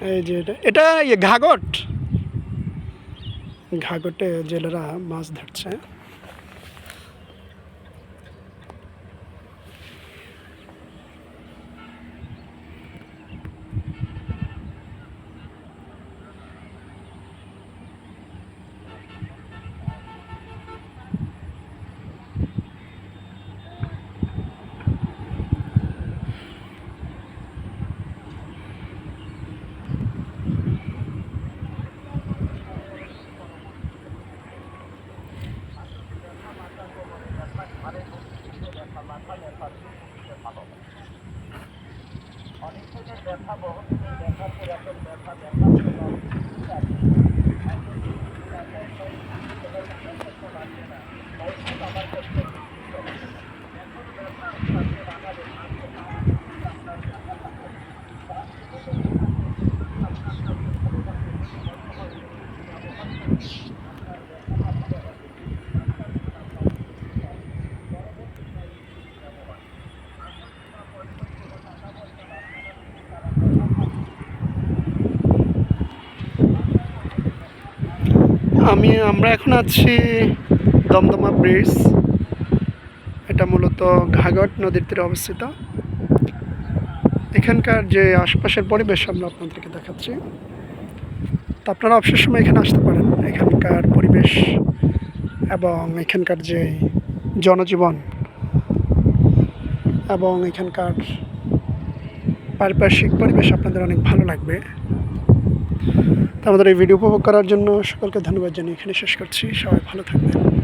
এই যে এটা এটা ইয়ে ঘাগট। ঘাগটে জেলেরা মাছ ধরছে। অনেক ব্যথা বহুত ব্যথা ব্যথা ব্যথা আমি, আমরা এখন আছি দমদমা ব্রিজ। এটা মূলত ঘাগট নদীর তীরে অবস্থিত। এখানকার যে আশপাশের পরিবেশ আমরা আপনাদেরকে দেখাচ্ছি। তো আপনারা অবসর সময় এখানে আসতে পারেন। এখানকার পরিবেশ এবং এখানকার যে জনজীবন এবং এখানকার পারিপার্শ্বিক পরিবেশ আপনাদের অনেক ভালো লাগবে। আমাদের এই ভিডিও উপভোগ করার জন্য সকলকে ধন্যবাদ জানিয়ে এখানে শেষ করছি। সবাই ভালো থাকবেন।